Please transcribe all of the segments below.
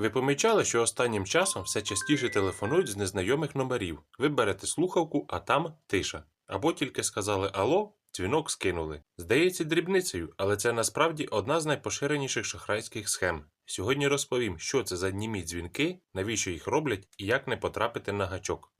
Ви помічали, що останнім часом все частіше телефонують з незнайомих номерів. Ви берете слухавку, а там тиша. Або тільки сказали Алло, дзвінок скинули. Здається дрібницею, але це насправді одна з найпоширеніших шахрайських схем. Сьогодні розповім, що це за німі дзвінки, навіщо їх роблять і як не потрапити на гачок.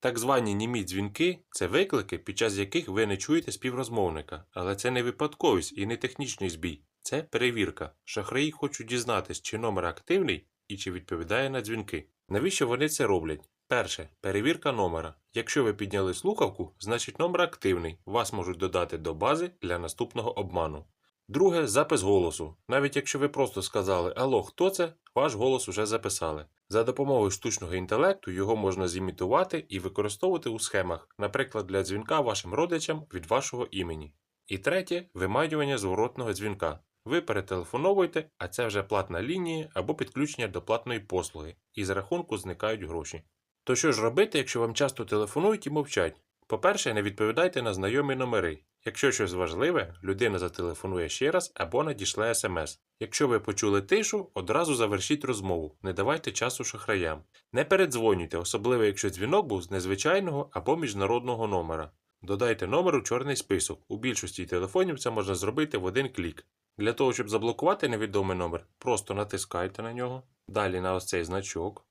Так звані німі дзвінки це виклики, під час яких ви не чуєте співрозмовника, але це не випадковість і не технічний збій, це перевірка. Шахраї хочуть дізнатись, чи номер активний і чи відповідає на дзвінки. Навіщо вони це роблять? Перше перевірка номера. Якщо ви підняли слухавку, значить номер активний. Вас можуть додати до бази для наступного обману. Друге запис голосу. Навіть якщо ви просто сказали Алло, хто це, ваш голос уже записали. За допомогою штучного інтелекту його можна зімітувати і використовувати у схемах, наприклад, для дзвінка вашим родичам від вашого імені. І третє виманювання зворотного дзвінка. Ви перетелефоновуєте, а це вже платна лінія або підключення до платної послуги, і з рахунку зникають гроші. То що ж робити, якщо вам часто телефонують і мовчать? По-перше, не відповідайте на знайомі номери. Якщо щось важливе, людина зателефонує ще раз або надішле смс. Якщо ви почули тишу, одразу завершіть розмову, не давайте часу шахраям. Не передзвонюйте, особливо якщо дзвінок був з незвичайного або міжнародного номера. Додайте номер у чорний список. У більшості телефонів це можна зробити в один клік. Для того, щоб заблокувати невідомий номер, просто натискайте на нього, далі на ось цей значок,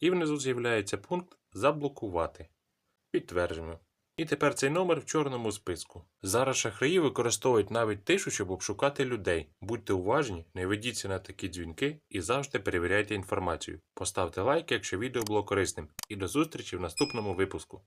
і внизу з'являється пункт Заблокувати. Підтверджуємо. І тепер цей номер в чорному списку. Зараз шахраї використовують навіть тишу, щоб обшукати людей. Будьте уважні, не ведіться на такі дзвінки і завжди перевіряйте інформацію. Поставте лайк, якщо відео було корисним, і до зустрічі в наступному випуску.